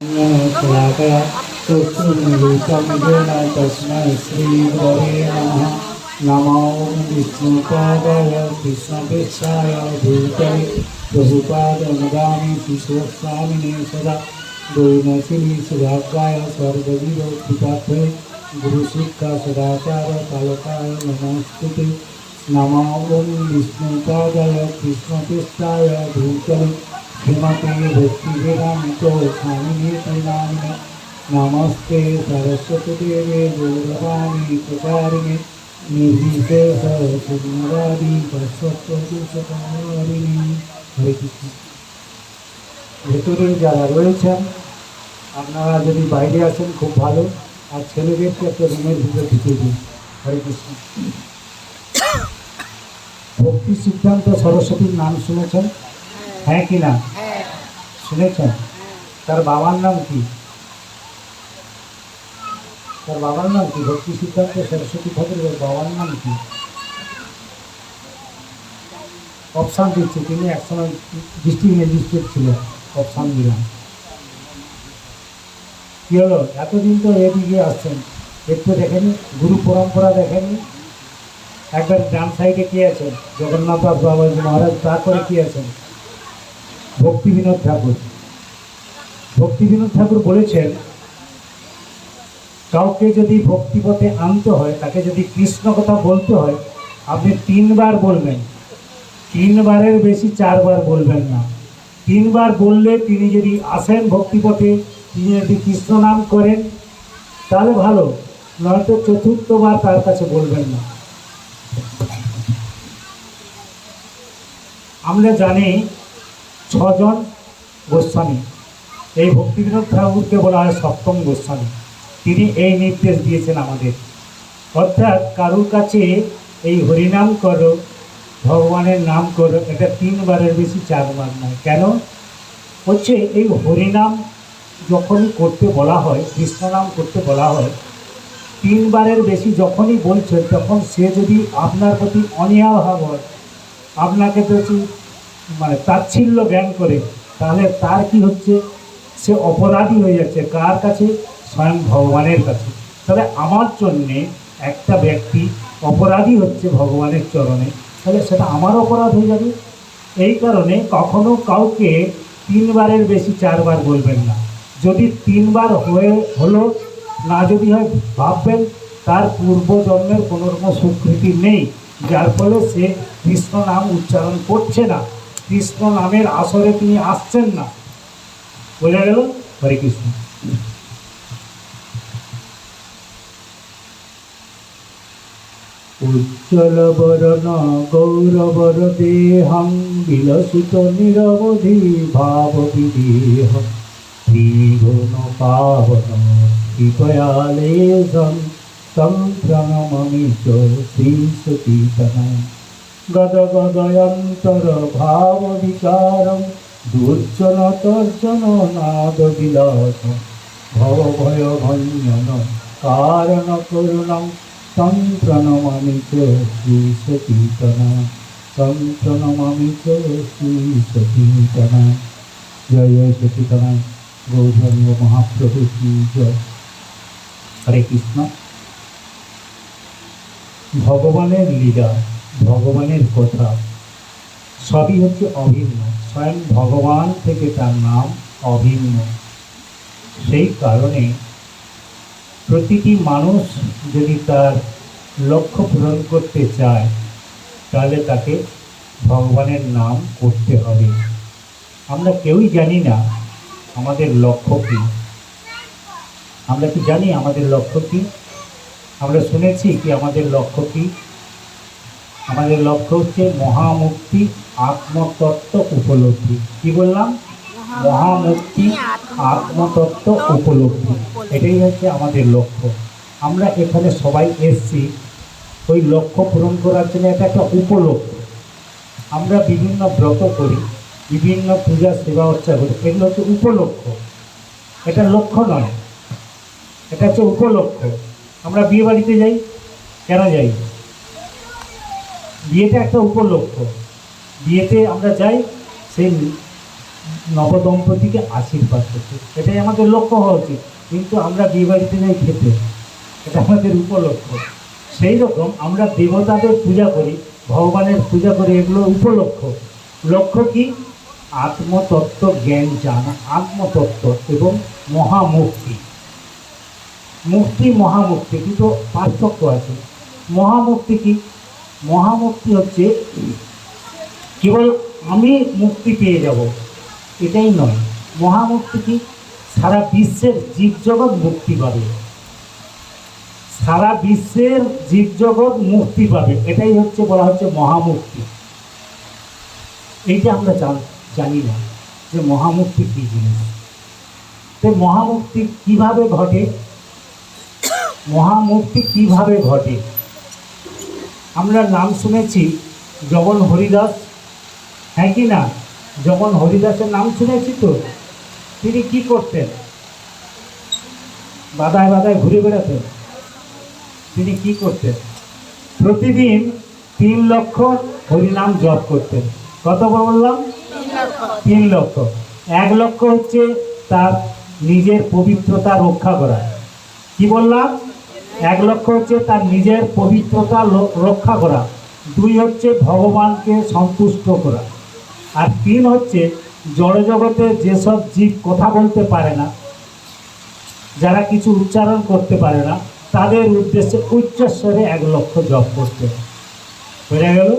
शलाकया चक्षुर्मिलितं येन तस्मै श्रीगुरवे नमः नमो विष्णुपादाय कृष्णपेक्षाय भूतले प्रभुपादमदामि शिशुस्वामिने सदा दौनशिली सुभागाय स्वर्गविरोपितात्वे गुरुशिक्षा सदाचार नमो विष्णुपादाय कृष्णपेक्षाय भूतले श्रीमते भक्तिवेदान्त स्वामिने प्रेमामिने नमस्ते सरस्वतीदेवे गौरवाणी प्रचारिणे निर्विशेष शून्यवादी সত্যপুরুষকারিণী হরে কৃষ্ণ ভেতরে যারা রয়েছেন আপনারা যদি বাইরে আসেন খুব ভালো আর ছেলেদেরকে একটা রুমের ভিতরে ঢুকে দিন হরে কৃষ্ণ ভক্তি সিদ্ধান্ত সরস্বতীর নাম শুনেছেন হ্যাঁ কি না শুনেছেন? তার বাবার নাম কি? তার বাবার নাম কি? ভক্তি সিদ্ধান্ত সরস্বতী ঠাকুরের বাবার নাম কি? অপশান দিচ্ছে তিনি একসময় ডিস্ট্রিক্ট ম্যাজিস্ট্রেট ছিলেন অপশান দিলাম। কি হলো? এতদিন তো এদিকে আসছেন একটু দেখেনি গুরু পরম্পরা দেখেনি? একবার ডান সাইডে কে আছেন? জগন্নাথ বাবাজি মহারাজ তারপরে কি আছেন? ভক্তি বিনোদ ঠাকুর। ভক্তি বিনোদ ঠাকুর বলেছেন, কাউকে যদি ভক্তিপথে আনতে হয়, তাকে যদি কৃষ্ণ কথা বলতে হয়, আপনি তিনবার বলবেন। তিনবারের বেশি চারবার বলবেন না। তিনবার বললে তিনি যদি আসেন ভক্তিপথে তিনি যদি কৃষ্ণ নাম করেন, তাহলে ভালো, নয়তো চতুর্থবার তার কাছে বলবেন না। আমরা জানি ছজন গোস্বামী। এই ভক্তিবিনোদ ঠাকুরকে বলা হয় সপ্তম গোস্বামী। তিনি এই নির্দেশ দিয়েছেন আমাদের। অর্থাৎ কারুর কাছে এই হরিনাম করো, ভগবানের নাম করো, এটা তিনবারের বেশি চারবার নয়। কেন? হচ্ছে এই হরিনাম যখনই করতে বলা হয় কৃষ্ণ নাম করতে বলা হয়, তিনবারের বেশি যখনই বলছেন, তখন সে যদি আপনার প্রতি অনীহা ভাব হয়, আপনাকে প্রতি মানে তাচ্ছিল্য জ্ঞান করে, তাহলে তার কি হচ্ছে? সে অপরাধী হয়ে যাচ্ছে। কার কাছে? স্বয়ং ভগবানের কাছে। তাহলে আমার জন্যে একটা ব্যক্তি অপরাধী হচ্ছে ভগবানের চরণে, তাহলে সেটা আমার অপরাধ হয়ে যাবে। এই কারণে কখনো কাউকে তিনবারের বেশি চারবার বলবেন না। যদি তিনবার হয়ে, হলো, না যদি হয়, ভাববেন তার পূর্বজন্মের কোনো রকম স্বীকৃতি নেই, যার ফলে সে কৃষ্ণ নাম উচ্চারণ করছে না। কৃষ্ণ নামের আসরে তিনি আসছেন না। বোঝা গেল? হরে কৃষ্ণ। উজ্জ্বল বরণ গৌরবর দেহং, বিলসিত নিরবধি ভাব বিদেহ ত্রিগুণ পাবন কৃপয়ালেশম তং প্রণমমি চ শ্রীসতীতনম গদ গদয়ন্তর ভাব বিকারম দুর্জন তর্জন নাদ বিলাস ভব ভয় ভঞ্জন কারণ করুণম तं प्रणमामि च श्रीसतीतना तं प्रणमामि च श्रीसतीतना জয় জয় সতীতনা গৌধর্ম মহাপ্রভু কি জয় হরে কৃষ্ণ ভগবানের লীলা ভগবানের কথা। সবই হচ্ছে অভিন্ন। স্বয়ং ভগবান থেকে তার নাম অভিন্ন। সেই কারণে প্রতিটি মানুষ যদি তার লক্ষ্য পূরণ করতে চায়, তাহলে তাকে ভগবানের নাম করতে হবে। আমরা কেউই জানি না আমাদের লক্ষ্য কী। আমরা কি জানি আমাদের লক্ষ্য কী? আমরা শুনেছি কি আমাদের লক্ষ্য কী? আমাদের লক্ষ্য হচ্ছে মহামুক্তি, আত্মতত্ত্ব উপলব্ধি। কি বললাম? মহামুক্তি, আত্মতত্ত্ব উপলব্ধি। এটাই হচ্ছে আমাদের লক্ষ্য। আমরা এখানে সবাই এসছি। ওই লক্ষ্য পূরণ করার জন্য এটা একটা উপলক্ষ আমরা বিভিন্ন ব্রত করি, বিভিন্ন পূজা, সেবা অর্চা করি। এগুলো হচ্ছে উপলক্ষ এটা লক্ষ্য নয়। এটা হচ্ছে উপলক্ষ আমরা বিয়ে বাড়িতে যাই? কেন যাই? বিয়েটা একটা উপলক্ষ বিয়েতে আমরা যাই, সেই নবদম্পতিকে আশীর্বাদ করতে। এটাই আমাদের লক্ষ্য হওয়া উচিত। কিন্তু আমরা বিয়ে বাড়িতে যাই খেতে। এটা আমাদের উপলক্ষ সেই রকম আমরা দেবতাদের পূজা করি, ভগবানের পূজা করি, এগুলো উপলক্ষ লক্ষ্য কি? আত্মতত্ত্ব, জ্ঞান, জানা, আত্মতত্ত্ব এবং মহামুক্তি। মুক্তি, মহামুক্তি কিন্তু পার্থক্য আছে। মহামুক্তি কি? মহামুক্তি হচ্ছে কেবল আমি মুক্তি পেয়ে যাব। এটাই নয়। মহামুক্তি কি? সারা বিশ্বের জীবজগৎ মুক্তি পাবে। সারা বিশ্বের জীবজগৎ মুক্তি পাবে। এটাই হচ্ছে, বলা হচ্ছে মহামুক্তি। এইটা আমরা জান- না যে মহামুক্তি কী জিনিস। তো মহামুক্তি কীভাবে ঘটে? মহামুক্তি কীভাবে ঘটে? আমরা নাম শুনেছি জগন হরিদাস হ্যাঁ কি না? জগন হরিদাসের নাম শুনেছি তো, তিনি কি করতেন? বাদায় বাদায় ঘুরে বেড়াতেন। তিনি কি করতেন? প্রতিদিন তিন লক্ষ হরিনাম জপ করতেন। কত বললাম? তিন লক্ষ। এক লক্ষ হচ্ছে তার নিজের পবিত্রতা রক্ষা করা। কি বললাম? এক লক্ষ্য হচ্ছে তার নিজের পবিত্রতা রক্ষা করা, দুই হচ্ছে ভগবানকে সন্তুষ্ট করা, আর তিন হচ্ছে জড়জগতে যেসব জীব কথা বলতে পারে না, যারা কিছু উচ্চারণ করতে পারে না, তাদের উদ্দেশ্যে উচ্চস্বরে এক লক্ষ্য জপ করতে বোঝা গেল?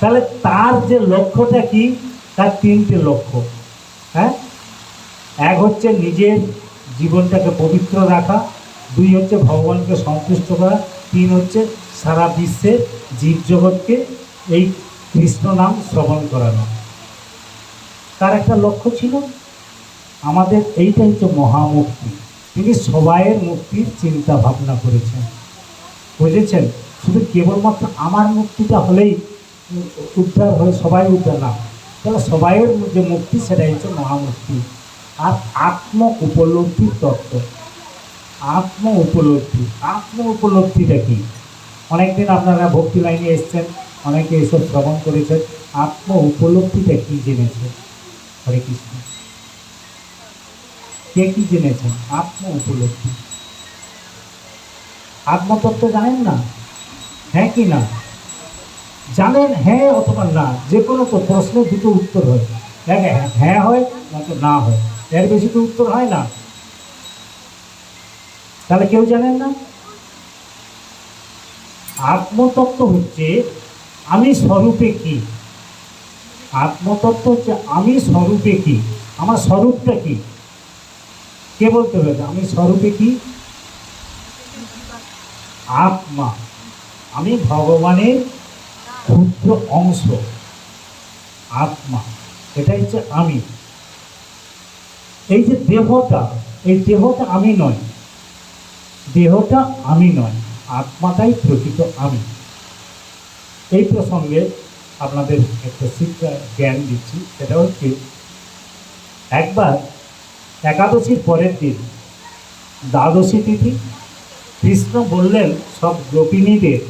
তাহলে তার যে লক্ষ্যটা কি? তার তিনটে লক্ষ্য। হ্যাঁ? এক হচ্ছে নিজের জীবনটাকে পবিত্র রাখা দুই হচ্ছে ভগবানকে সন্তুষ্ট করা, তিন হচ্ছে সারা বিশ্বের জীবজগৎকে এই কৃষ্ণ নাম শ্রবণ করানো। তার একটা লক্ষ্য ছিল, আমাদের এইটা হচ্ছে মহামুক্তি। তিনি সবাইয়ের মুক্তির চিন্তা ভাবনা করেছেন। বুঝেছেন? শুধু কেবলমাত্র আমার মুক্তিটা হলেই উদ্ধার হয়ে সবাই উদ্ধার না, তাহলে সবাইয়ের যে মুক্তি সেটাই হচ্ছে মহামুক্তি। আর আত্ম উপলব্ধির তত্ত্ব। আত্ম উপলব্ধি আত্ম উপলব্ধিটা কি? অনেকদিন আপনারা ভক্তি লাইনে এসছেন, অনেকে এসব শ্রবণ করেছেন। আত্ম উপলব্ধিটা কি জেনেছেন? হরে কৃষ্ণ। কে কি জেনেছেন? আত্ম উপলব্ধি আত্মতত্ত্ব জানেন না? হ্যাঁ কি না? জানেন হ্যাঁ অথবা না যে কোনো তো প্রশ্ন দুটো উত্তর হয়। হ্যাঁ- হ্যাঁ হয় না তো না হয়। এর বেশি তো উত্তর হয় না। তাহলে কেউ জানেন না? আত্মতত্ত্ব হচ্ছে আমি স্বরূপে কি? আত্মতত্ত্ব হচ্ছে আমি স্বরূপে কি? আমার স্বরূপটা কি? কে বলতে হবে? আমি স্বরূপে কি? আত্মা। আমি ভগবানের ক্ষুদ্র অংশ। আত্মা। এটা হচ্ছে আমি। এই যে দেহটা, এই দেহটা আমি নয়। দেহটা আমি নয়, আত্মাটাই প্রকৃত আমি। এই প্রসঙ্গে আপনাদের একটা শিক্ষা জ্ঞান দিচ্ছি, সেটা হচ্ছে, একবার একাদশীর পরের দিন দ্বাদশী তিথি, কৃষ্ণ বললেন সব গোপিনীদের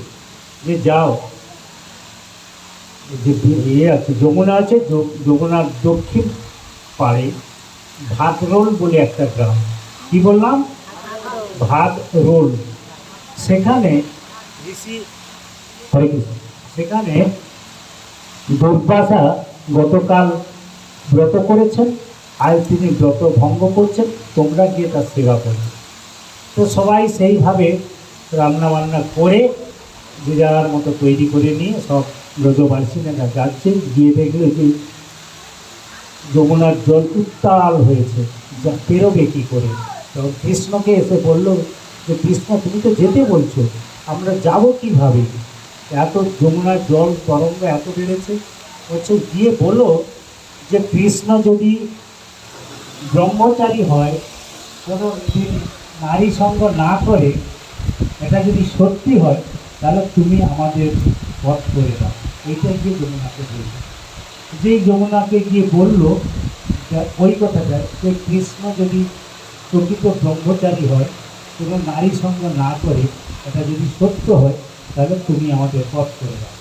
যে যাও, যে ইয়ে আছে, যমুনা আছে যমুনার দক্ষিণ পাড়ে ভাতরোল বলে একটা গ্রাম। কি বললাম? ভাত রোল। সেখানে সেখানে দুর্বাসা গতকাল ব্রত করেছেন আজ তিনি ব্রত ভঙ্গ করছেন তোমরা গিয়ে তার সেবা করবে। তো সবাই সেইভাবে রান্না বান্না করে যে যার মতো তৈরি করে নিয়ে সব ব্রজবাসীরা যাচ্ছে গিয়ে দেখল যে যমুনার জল উত্তাল হয়েছে। যা পেরোবে কী করে? তখন কৃষ্ণকে এসে বলল যে, কৃষ্ণ, তুমি তো যেতে বলছো, আমরা যাব কীভাবে? এত যমুনার জল তরঙ্গ এত বেড়েছে। বলছে, গিয়ে বলো যে, কৃষ্ণ যদি ব্রহ্মচারী হয়, কোনো নারী সঙ্গ না করে, এটা যদি সত্যি হয়, তাহলে তুমি আমাদের পথ করে দাও। এইটাই গিয়ে যমুনাকে বলল। যেই যমুনাকে গিয়ে বলল ওই কথাটা যে, কৃষ্ণ যদি প্রকৃত ব্রহ্মচারী হয় কোনো নারী সঙ্গ না করে এটা যদি সত্য হয়, তাহলে তুমি আমাদের পথ করে দাও।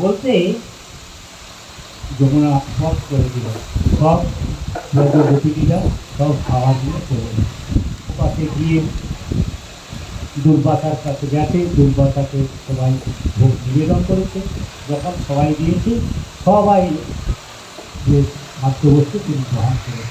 বলতেই যমুনা পথ করে দিল। সব গতিবিরা সব খাওয়া দিয়ে চলে গেছে। পাশে গিয়ে দুর্বাসার কাছে গেছে, দুর্বাসাকে সবাই ভোগ নিবেদন করেছে। যখন সবাই দিয়েছে, সবাই যে খাদ্যবস্তু তিনি গ্রহণ করেছে